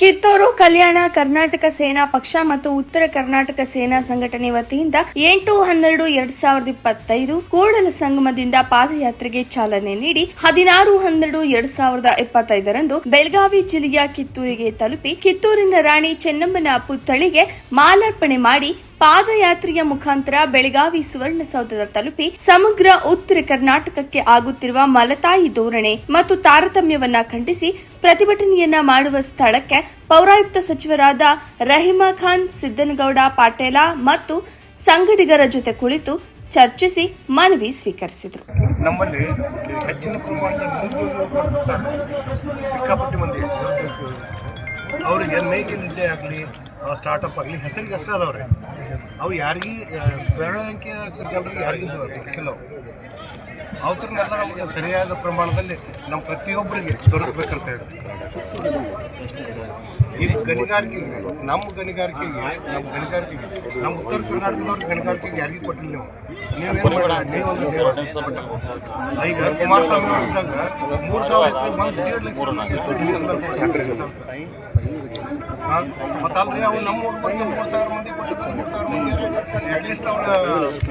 ಕಿತ್ತೂರು ಕಲ್ಯಾಣ ಕರ್ನಾಟಕ ಸೇನಾ ಪಕ್ಷ ಮತ್ತು ಉತ್ತರ ಕರ್ನಾಟಕ ಸೇನಾ ಸಂಘಟನೆ ವತಿಯಿಂದ ಎಂಟು ಹನ್ನೆರಡು ಎರಡ್ ಸಾವಿರದ ಇಪ್ಪತ್ತೈದು ಕೂಡಲ ಸಂಗಮದಿಂದ ಪಾದಯಾತ್ರೆಗೆ ಚಾಲನೆ ನೀಡಿ ಹದಿನಾರು ಹನ್ನೆರಡು ಎರಡ್ ಸಾವಿರದ ಇಪ್ಪತ್ತೈದರಂದು ಬೆಳಗಾವಿ ಜಿಲ್ಲೆಯ ಕಿತ್ತೂರಿಗೆ ತಲುಪಿ ಕಿತ್ತೂರಿನ ರಾಣಿ ಚೆನ್ನಮ್ಮನ ಪುತ್ಥಳಿಗೆ ಮಾಲಾರ್ಪಣೆ ಮಾಡಿ ಪಾದಯಾತ್ರೆಯ ಮುಖಾಂತರ ಬೆಳಗಾವಿ ಸುವರ್ಣಸೌಧದ ತಲುಪಿ ಸಮಗ್ರ ಉತ್ತರ ಕರ್ನಾಟಕಕ್ಕೆ ಆಗುತ್ತಿರುವ ಮಲತಾಯಿ ಧೋರಣೆ ಮತ್ತು ತಾರತಮ್ಯವನ್ನ ಖಂಡಿಸಿ ಪ್ರತಿಭಟನೆಯನ್ನ ಮಾಡುವ ಸ್ಥಳಕ್ಕೆ ಪೌರಾಯುಕ್ತ ಸಚಿವರಾದ ರಹಿಮಾ ಖಾನ್, ಸಿದ್ದನಗೌಡ, ಪಾಟೇಲ ಮತ್ತು ಸಂಗಡಿಗರ ಜೊತೆ ಕುಳಿತು ಚರ್ಚಿಸಿ ಮನವಿ ಸ್ವೀಕರಿಸಿದರು ನಮ್ಮಲ್ಲಿ ಹೆಚ್ಚಿನ. ಸಿಕ್ಕಾಪಟ್ಟೆ ಮಂದಿ ಅವರಿಗೆ ಮೇಕ್ ಇನ್ ಆಗಲಿ ಸ್ಟಾರ್ಟಪ್ ಆಗಲಿ ಹೆಸರಿಗೆ ಅಷ್ಟೇ ಅದಾವ್ರೆ ಅವು ಯಾರಿಗೆ ಬೆರಳಿಕೆ ಜನರಿಗೆ ಯಾರಿಗಿದ್ದು ಕೆಲವು ಅವು. ಅವತ್ರನ್ನೆಲ್ಲ ನಮಗೆ ಸರಿಯಾದ ಪ್ರಮಾಣದಲ್ಲಿ ನಮ್ಮ ಪ್ರತಿಯೊಬ್ಬರಿಗೆ ದೊರಕಬೇಕಂತ ಹೇಳಿ. ಇದು ಗಣಿಗಾರಿಕೆಗೆ ನಮ್ಮ ಗಣಿಗಾರಿಕೆಗೆ ನಮ್ಮ ಗಣಿಗಾರಿಕೆಗೆ ನಮ್ಮ ಉತ್ತರ ಕರ್ನಾಟಕದವ್ರ ಗಣಿಗಾರಿಕೆಗೆ ಯಾರಿಗೂ ಕೊಟ್ಟಿಲ್ಲ ನೀವು. ನೀವೇನು ನೀವೊಂದು ನೀವು ಈಗ ಕುಮಾರಸ್ವಾಮಿ ಅವ್ರು ಇದ್ದಾಗ ಮೂರು ಸಾವಿರ ಎಕರೆ ಬಂದು ದೇಡ್ ಲಕ್ಷ ರೂಪಾಯಿ ಮತ್ತು ಅಲ್ರಿ ಅವ್ರು ನಮ್ಮ ಊರು ಬಂದು ಮೂರು ಸಾವಿರ ಮಂದಿ ಕೊಟ್ಟಿದ್ದಾರೆ ಮೂರು ಸಾವಿರ ಮಂದಿ. ಅಟ್ಲೀಸ್ಟ್ ಅವ್ರ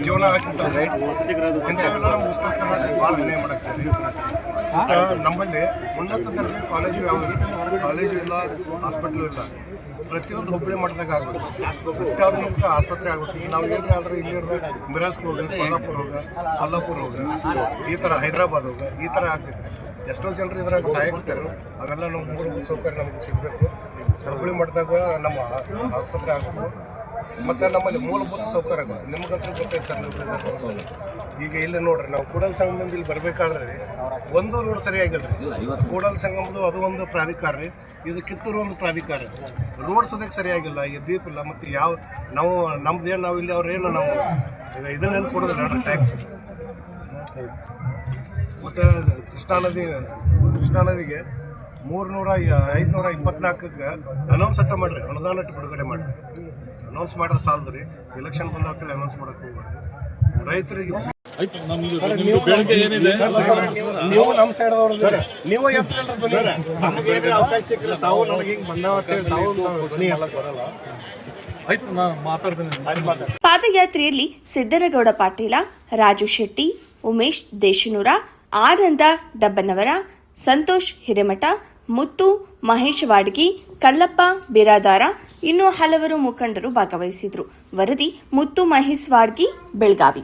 ಜೀವನ ಹಾಕಿರ್ತಾರೆ ಇಂಥವೆಲ್ಲ ನಮ್ಮ ಉತ್ತರ ಕರ್ನಾಟಕ ಭಾಳ ಅನ್ಯಾಯ ಮಾಡಕ್ಕೆ ಸರಿ ನಮ್ಮಲ್ಲಿ ಉನ್ನತ ದರ್ಜೆ ಕಾಲೇಜು ಯಾವ ಕಾಲೇಜು ಇಲ್ಲ ಹಾಸ್ಪಿಟ್ಲು ಇಲ್ಲ. ಪ್ರತಿಯೊಂದು ಹುಬ್ಬಳ್ಳಿ ಮಟ್ಟದಾಗ ಆಗುತ್ತೆ ಅತ್ಯಾಧುನಿಕ ಆಸ್ಪತ್ರೆ ಆಗುತ್ತೆ ಈಗ ನಾವು ಏನ್ರಿ ಆದ್ರೆ ಇಲ್ಲಿ ಹಿಡ್ದು ಮಿರಾಸ್ಗೆ ಹೋಗ ಕೊಲ್ಲಾಪುರ ಹೋಗ ಸೊಲ್ಲಾಪುರ ಹೋಗ ಈ ಥರ ಹೈದರಾಬಾದ್ ಹೋಗ ಈ ಥರ ಆಗ್ತೈತೆ. ಎಷ್ಟೋ ಜನರು ಇದ್ರಾಗ ಸಹಾಯಕ್ತಾರೆ ಅವೆಲ್ಲ ನಮ್ಮ ಮೂಲಭೂತ ಸೌಕರ್ಯ ನಮಗೆ ಸಿಗಬೇಕು. ಹುಬ್ಬಳ್ಳಿ ಮಟ್ಟದಾಗ ನಮ್ಮ ಆಸ್ಪತ್ರೆ ಆಗಬೇಕು. ಮತ್ತು ನಮ್ಮಲ್ಲಿ ಮೂಲಭೂತ ಸೌಕರ್ಯಗಳು. ನಿಮಗಂತೂ ಗೊತ್ತೈತೆ ಸರ್ ಈಗ ಇಲ್ಲಿ ನೋಡ್ರಿ, ನಾವು ಕೂಡಲ ಸಂಗಮದಿಂದ ಇಲ್ಲಿ ಬರಬೇಕಾದ್ರೆ ಒಂದು ರೋಡ್ ಸರಿಯಾಗಿಲ್ಲ ರೀ. ಕೂಡಲ ಸಂಗಮದು ಅದು ಒಂದು ಪ್ರಾಧಿಕಾರ ರೀ ಇದು ಕಿತ್ತೂರು ಒಂದು ಪ್ರಾಧಿಕಾರ. ರೋಡ್ ಸದ್ಯಕ್ಕೆ ಸರಿಯಾಗಿಲ್ಲ ಈ ದೀಪ ಇಲ್ಲ, ಮತ್ತು ಯಾವ, ನಾವು ನಮ್ಮದೇನು ನಾವು ಇಲ್ಲಿ ಅವ್ರೇನು ನಾವು ಇದನ್ನೇನು ಕೊಡೋದಿಲ್ಲ, ಟ್ಯಾಕ್ಸ್. ಮತ್ತು ಕೃಷ್ಣಾ ನದಿ ಕೃಷ್ಣಾ ನದಿಗೆ ಮೂರ್ನೂರ ಐದುನೂರ ಇಪ್ಪತ್ನಾಲ್ಕಕ್ಕೆ ಅನೌನ್ಸ್ ಅಟ್ಟ ಮಾಡಿರಿ ಅನುದಾನ ಅಟ್ಟು ಬಿಡುಗಡೆ ಮಾಡಿರಿ. ಅನೌನ್ಸ್ ಮಾಡ್ರೆ ಸಾಲದು ರೀ. ಎಲೆಕ್ಷನ್ ಬಂದಾಗ್ತದೆ ಅನೌನ್ಸ್ ಮಾಡಕ್ಕೆ ಹೋಗ್ಬೇಡಿ ರೈತರಿಗೆ ಆಯ್ತು ನಮ್ದು ನಿಮ್ದು ಬೇಡಿಕೆ ಏನಿದೆ? ನೀವು ನಮ್ಮ ಸೈಡ್ ನೀವು ಅವಕಾಶ ತಾವು ಹಿಂಗೆ ತಾವು ಧ್ವನಿ ಬರಲ್ಲ ಪಾದಯಾತ್ರೆಯಲ್ಲಿ ಸಿದ್ದರಗೌಡ ಪಾಟೀಲ ರಾಜು ಶೆಟ್ಟಿ ಉಮೇಶ್ ದೇಶನೂರ, ಆನಂದ ಡಬ್ಬನವರ, ಸಂತೋಷ್ ಹಿರೇಮಠ, ಮುತ್ತು ಮಹೇಶ್ ವಾಡ್ಗಿ, ಕಲ್ಲಪ್ಪ ಬಿರಾದಾರ, ಇನ್ನೂ ಹಲವರು ಮುಖಂಡರು ಭಾಗವಹಿಸಿದ್ರು. ವರದಿ ಮುತ್ತು ಮಹೇಶ್ ವಾಡ್ಗಿ, ಬೆಳಗಾವಿ.